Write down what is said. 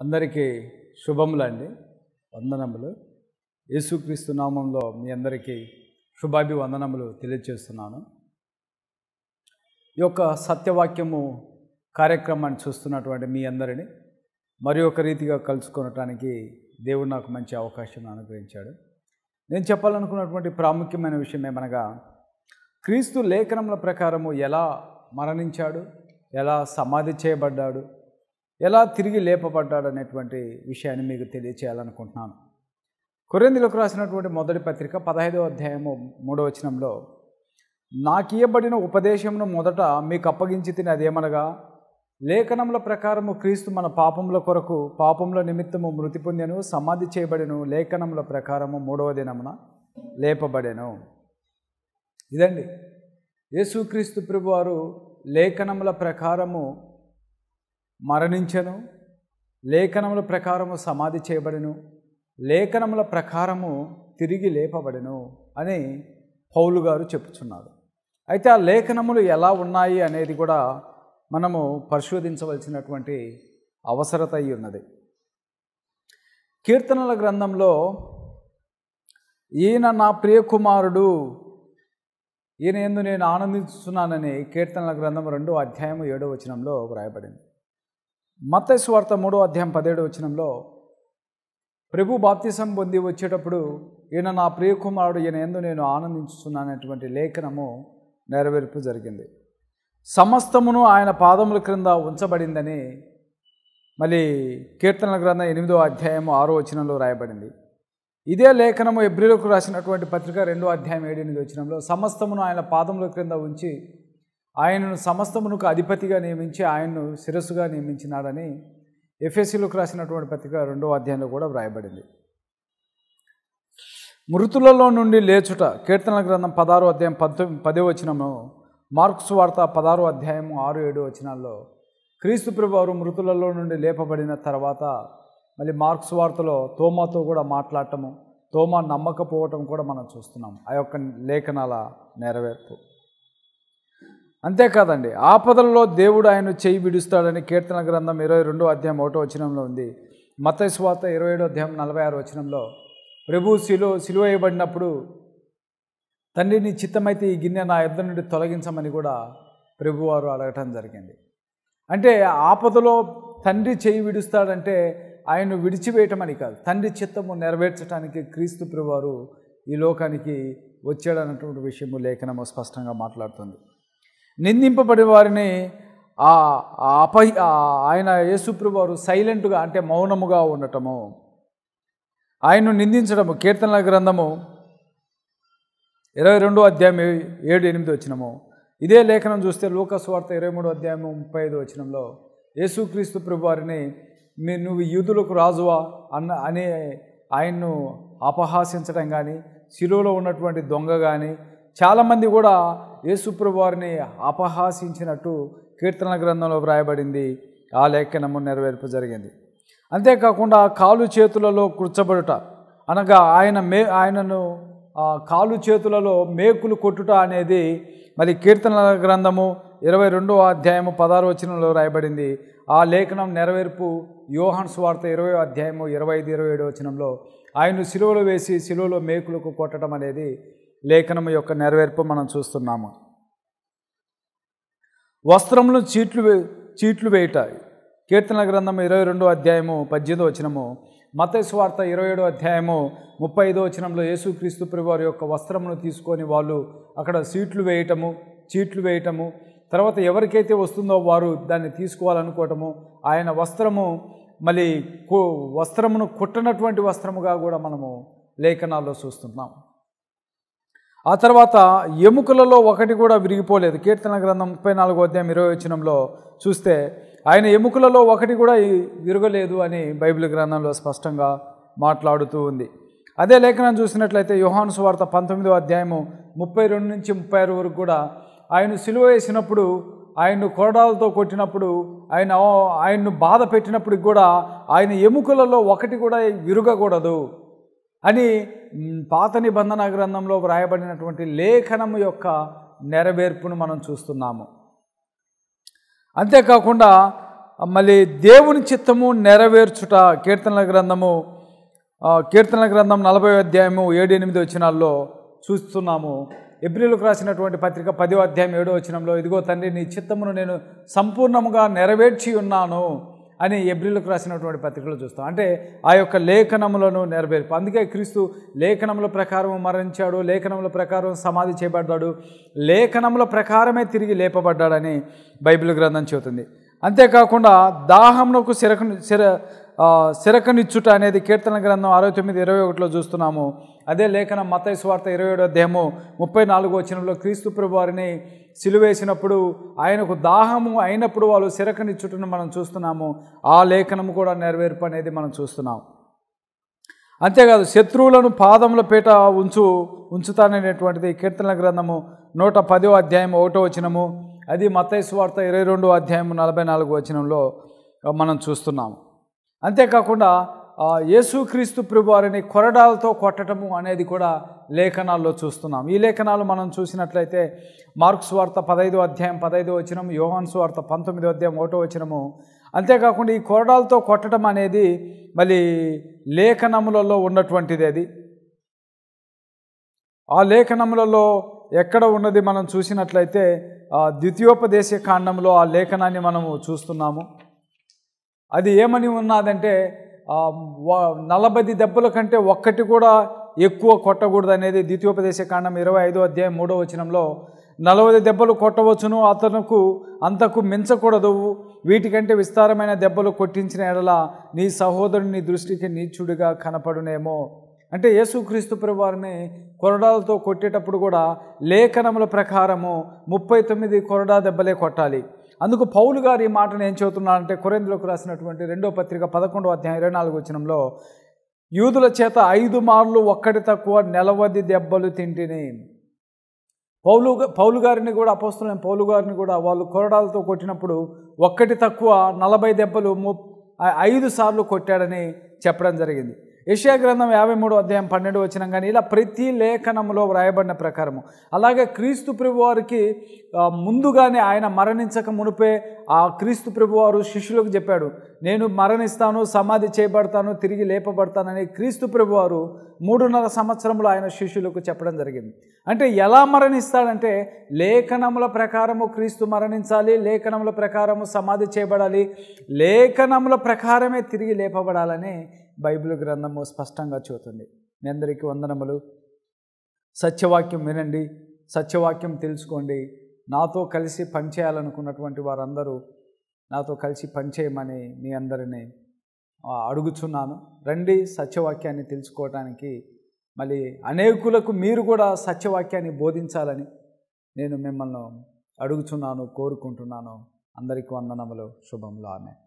అందరికీ శుభములండి. వందనములు. యేసుక్రీస్తు నామంలో మీ అందరికీ శుభాభివందనములు తెలియజేస్తున్నాను ఈ యొక్క సత్యవాక్యము కార్యక్రమాన్ని చూస్తున్నటువంటి మీ అందరిని మరి ఒక రీతిగా కలుసుకొనటానికి దేవుడు నాకు మంచి అవకాశం అనుగ్రహించాడు. నేను చెప్పాలనుకున్నటువంటి ప్రాముఖ్యమైన విషయం ఏమనగా క్రీస్తు లేఖనముల ప్రకారము ఎలా మరణించాడు ఎలా సమాధి చేయబడ్డాడు ఎలా తిరిగి లేపబడ్డాడు అనేటువంటి విషయాన్ని మీకు తెలియచేయాలనుకుంటున్నాను. కొరిందులకు రాసినటువంటి మొదటి పత్రిక పదహైదవ అధ్యాయము మూడో వచనంలో నాకు ఇవ్వబడిన ఉపదేశమును మొదట మీకు అప్పగించి తిని అదేమనగా లేఖనముల ప్రకారము క్రీస్తు మన పాపముల కొరకు పాపముల నిమిత్తము మృతి పొందెను సమాధి చేయబడెను లేఖనముల ప్రకారము మూడవ దినమున లేపబడెను. ఇదండి. యేసుక్రీస్తు ప్రభువారు లేఖనముల ప్రకారము మరణించను. లేఖనముల ప్రకారము సమాధి చేయబడెను. లేఖనముల ప్రకారము తిరిగి లేపబడెను అని పౌలు గారు చెప్పుచున్నారు. అయితే ఆ లేఖనములు ఎలా ఉన్నాయి అనేది కూడా మనము పరిశోధించవలసినటువంటి అవసరత అయి ఉన్నది. కీర్తనల గ్రంథంలో ఈయన నా ప్రియకుమారుడు ఈయన ఎందు నేను ఆనందిస్తున్నానని కీర్తనల గ్రంథం రెండో అధ్యాయం ఏడో వచనంలో వ్రాయబడింది. మత్తయి స్వార్థ మూడో అధ్యాయం పదిహేడు వచనంలో ప్రభు బాప్తిసం పొంది వచ్చేటప్పుడు ఈయన నా ప్రియకుమారుడు ఈయన ఎందు నేను ఆనందించుతున్నానటువంటి లేఖనము నెరవేర్పు జరిగింది. సమస్తమును ఆయన పాదముల క్రింద ఉంచబడిందని మళ్ళీ కీర్తనల గ్రంథం ఎనిమిదో అధ్యాయము ఆరో వచనంలో రాయబడింది. ఇదే లేఖనము ఎబ్రిలకు రాసినటువంటి పత్రిక రెండో అధ్యాయం ఏడెనిమిది వచనంలో సమస్తమును ఆయన పాదముల క్రింద ఉంచి ఆయనను సమస్తమునకు అధిపతిగా నియమించి ఆయన్ను శిరస్సుగా నియమించినాడని ఎఫ్ఎస్సీలకు రాసినటువంటి పత్రిక రెండో అధ్యాయంలో కూడా వ్రాయబడింది. మృతులలో నుండి లేచుట కీర్తన గ్రంథం పదారు అధ్యాయం పంతొమ్మిది పదే వచనము మార్క్స్ వార్త పదారో అధ్యాయము ఆరు ఏడు వచనాల్లో క్రీస్తు ప్రభువారు మృతులలో నుండి లేపబడిన తర్వాత మళ్ళీ మార్క్స్ వార్తలో తోమాతో కూడా మాట్లాడటము తోమా నమ్మకపోవటం కూడా మనం చూస్తున్నాం. ఆ యొక్క లేఖనాల నెరవేర్పు. అంతేకాదండి ఆపదల్లో దేవుడు ఆయన చేయి విడుస్తాడని కీర్తన గ్రంథం ఇరవై రెండో అధ్యాయం ఒకటో వచనంలో ఉంది. మత స్వాత ఇరవై ఏడో అధ్యాయం నలభై ఆరు వచనంలో ప్రభు శిలో సిలువ వేయబడినప్పుడు తండ్రిని చిత్తమైతే ఈ గిన్నె నా యుద్ధ నుండి తొలగించమని కూడా ప్రభువారు అడగటం జరిగింది. అంటే ఆపదలో తండ్రి చేయి విడుస్తాడంటే ఆయన విడిచివేయటం అని కాదు తండ్రి చిత్తము నెరవేర్చడానికి క్రీస్తు ప్రభువారు ఈ లోకానికి వచ్చాడన్నటువంటి విషయము లేఖనము స్పష్టంగా మాట్లాడుతుంది. నిందింపబడి వారిని ఆ అప ఆయన యేసుప్రభు వారు సైలెంట్గా అంటే మౌనముగా ఉండటము. ఆయన్ను నిందించడము. కీర్తనల గ్రంథము ఇరవై రెండో అధ్యాయం ఏడు ఎనిమిది వచ్చినము ఇదే లేఖనం చూస్తే లోకస్వార్త ఇరవై మూడో అధ్యాయం ముప్పై ఐదు వచ్చినంలో యేసుక్రీస్తు ప్రభు వారిని నువ్వు యూదులకు రాజువా? అన్న అని ఆయన్ను అపహాసించడం కానీ శిలువలో ఉన్నటువంటి దొంగ కానీ చాలామంది కూడా యేసుప్రభు వారిని అపహాసించినట్టు కీర్తన గ్రంథంలో వ్రాయబడింది. ఆ లేఖనము నెరవేర్పు జరిగింది. అంతేకాకుండా కాలు చేతులలో కూర్చబడుట అనగా ఆయన మే ఆయనను కాలు చేతులలో మేకులు కొట్టుట అనేది మరి కీర్తనల గ్రంథము ఇరవై రెండవ అధ్యాయము పదహారు వచనంలో రాయబడింది ఆ లేఖనం నెరవేర్పు యోహన్ స్వార్థ ఇరవై అధ్యాయము ఇరవై ఐదు ఇరవై ఏడు వచనంలో ఆయన్ను సిలువలో వేసి సిలువలో మేకులకు కొట్టడం అనేది లేఖనం యొక్క నెరవేర్పు మనం చూస్తున్నాము. వస్త్రములు చీట్లు చీట్లు వేయట. కీర్తన గ్రంథం ఇరవై రెండో అధ్యాయము పద్దెనిమిదో వచనము మత స్వార్థ ఇరవై ఏడో అధ్యాయము ముప్పై ఐదో వచనంలో యేసుక్రీస్తు వారి యొక్క వస్త్రమును తీసుకొని వాళ్ళు అక్కడ సీట్లు వేయటము చీట్లు వేయటము తర్వాత ఎవరికైతే వస్తుందో వారు దాన్ని తీసుకోవాలనుకోవటము ఆయన వస్త్రము మళ్ళీ వస్త్రమును కుట్టనటువంటి వస్త్రముగా కూడా మనము లేఖనాల్లో చూస్తున్నాం. ఆ తర్వాత ఎముకలలో ఒకటి కూడా విరిగిపోలేదు. కీర్తన గ్రంథం ముప్పై నాలుగో అధ్యాయం ఇరవై వచనంలో చూస్తే ఆయన ఎముకలలో ఒకటి కూడా విరగలేదు అని బైబిల్ గ్రంథంలో స్పష్టంగా మాట్లాడుతూ ఉంది. అదే లేఖనం చూసినట్లయితే యోహాను సువార్త పంతొమ్మిదో అధ్యాయము ముప్పై రెండు నుంచి ముప్పై ఆరు వరకు కూడా ఆయన సిలువ వేసినప్పుడు ఆయన్ను కొరడాలతో కొట్టినప్పుడు ఆయన ఆయన్ను బాధ పెట్టినప్పుడు కూడా ఆయన ఎముకలలో ఒకటి కూడా విరగకూడదు. అని పాత నిబంధన గ్రంథంలో వ్రాయబడినటువంటి లేఖనము యొక్క నెరవేర్పును మనం చూస్తున్నాము. అంతేకాకుండా మళ్ళీ దేవుని చిత్తము నెరవేర్చుట కీర్తనల గ్రంథము కీర్తనల గ్రంథం నలభై అధ్యాయము ఏడు ఎనిమిది వచనాల్లో చూస్తున్నాము. ఎబ్రిలకు రాసినటువంటి పత్రిక పదో అధ్యాయం ఏడో వచ్చినంలో ఇదిగో తండ్రి నీ చిత్తమును నేను సంపూర్ణముగా నెరవేర్చి ఉన్నాను. అని ఎబ్రిలకు రాసినటువంటి పత్రికలు చూస్తాం. అంటే ఆ యొక్క లేఖనములను నెరవేర్పు. అందుకే క్రీస్తు లేఖనముల ప్రకారం మరణించాడు లేఖనముల ప్రకారం సమాధి చేయబడ్డాడు లేఖనముల ప్రకారమే తిరిగి లేపబడ్డాడని బైబిల్ గ్రంథం చెబుతుంది. అంతేకాకుండా దాహమునకు సిరక సిర ఆ, సిరకనిచ్చుట అనేది కీర్తన గ్రంథం అరవై తొమ్మిది ఇరవై ఒకటిలో చూస్తున్నాము. అదే లేఖనం మతయ స్వార్థ ఇరవై ఏడో అధ్యాయము ముప్పై నాలుగు వచ్చినంలో క్రీస్తు ప్రభు వారిని సిలువేసినప్పుడు ఆయనకు దాహము అయినప్పుడు వాళ్ళు సిరకనిచ్చుటను మనం చూస్తున్నాము. ఆ లేఖనము కూడా నెరవేర్పు అనేది మనం చూస్తున్నాం. అంతేకాదు శత్రువులను పాదముల పీట ఉంచు ఉంచుతాననేటువంటిది కీర్తన గ్రంథము నూట పదో అధ్యాయం ఒకటో వచనము అది మతైసు వార్త ఇరవై రెండో అధ్యాయం నలభై నాలుగు వచనంలో మనం చూస్తున్నాము. అంతేకాకుండా యేసుక్రీస్తు ప్రభువారిని కొరడాలతో కొట్టడము అనేది కూడా లేఖనాల్లో చూస్తున్నాం. ఈ లేఖనాలు మనం చూసినట్లయితే మార్క్స్ వార్త పదైదో అధ్యాయం పదైదో వచనం యోహాన్స్ వార్త పంతొమ్మిదో అధ్యాయం ఒకటో వచనము. అంతేకాకుండా ఈ కొరడాలతో కొట్టడం అనేది మళ్ళీ లేఖనములలో ఉన్నటువంటిది అది. ఆ లేఖనములలో ఎక్కడ ఉన్నది మనం చూసినట్లయితే ద్వితీయోపదేశ కాండంలో ఆ లేఖనాన్ని మనము చూస్తున్నాము. అది ఏమని ఉన్నదంటే నలభై దెబ్బల కంటే ఒక్కటి కూడా ఎక్కువ కొట్టకూడదు అనేది ద్వితీయోపదేశ కాండం ఇరవై ఐదో అధ్యాయం మూడో వచనంలో నలభై దెబ్బలు కొట్టవచ్చును అతనుకు అంతకు మించకూడదు వీటికంటే విస్తారమైన దెబ్బలు కొట్టించిన ఎడల నీ సహోదరుని దృష్టికి నీచుడిగా కనపడునేమో. అంటే యేసుక్రీస్తు ప్రభువారిని కొరడాలతో కొట్టేటప్పుడు కూడా లేఖనముల ప్రకారము ముప్పై తొమ్మిది కొరడా దెబ్బలే కొట్టాలి. అందుకు పౌలు గారు ఈ మాటను ఏం చెబుతున్నారంటే కొరిందులకు రాసినటువంటి రెండో పత్రిక పదకొండవ అధ్యాయం ఇరవై నాలుగు వచనంలో యూదుల చేత ఐదు మార్లు ఒక్కటి తక్కువ నెలవది దెబ్బలు తింటిని. పౌలు పౌలు గారిని కూడా అపోస్తులైన పౌలు గారిని కూడా వాళ్ళు కొరడాలతో కొట్టినప్పుడు ఒక్కటి తక్కువ నలభై దెబ్బలు ము ఐదు సార్లు కొట్టాడని చెప్పడం జరిగింది. యెషయా గ్రంథం యాభై మూడు అధ్యాయం పన్నెండు వచ్చిన కానీ ఇలా ప్రతి లేఖనములో వ్రాయబడిన ప్రకారము. అలాగే క్రీస్తు ప్రభువారికి ముందుగానే ఆయన మరణించక మునిపే ఆ క్రీస్తు ప్రభువారు శిష్యులకు చెప్పాడు నేను మరణిస్తాను సమాధి చేయబడతాను తిరిగి లేపబడతానని క్రీస్తు ప్రభువారు మూడున్నర సంవత్సరంలో ఆయన శిష్యులకు చెప్పడం జరిగింది. అంటే ఎలా మరణిస్తాడంటే లేఖనముల ప్రకారము క్రీస్తు మరణించాలి లేఖనముల ప్రకారము సమాధి చేయబడాలి లేఖనముల ప్రకారమే తిరిగి లేపబడాలని బైబిల్ గ్రంథము స్పష్టంగా చూతుంది మీ అందరికీ వందనములు. సత్యవాక్యం వినండి. సత్యవాక్యం తెలుసుకోండి. నాతో కలిసి పనిచేయాలనుకున్నటువంటి వారందరూ నాతో కలిసి పనిచేయమని మీ అందరినీ అడుగుచున్నాను. రండి సత్యవాక్యాన్ని తెలుసుకోవటానికి. మళ్ళీ అనేకులకు మీరు కూడా సత్యవాక్యాన్ని బోధించాలని నేను మిమ్మల్ని అడుగుచున్నాను కోరుకుంటున్నాను. అందరికీ వందనములు. శుభములు. ఆమె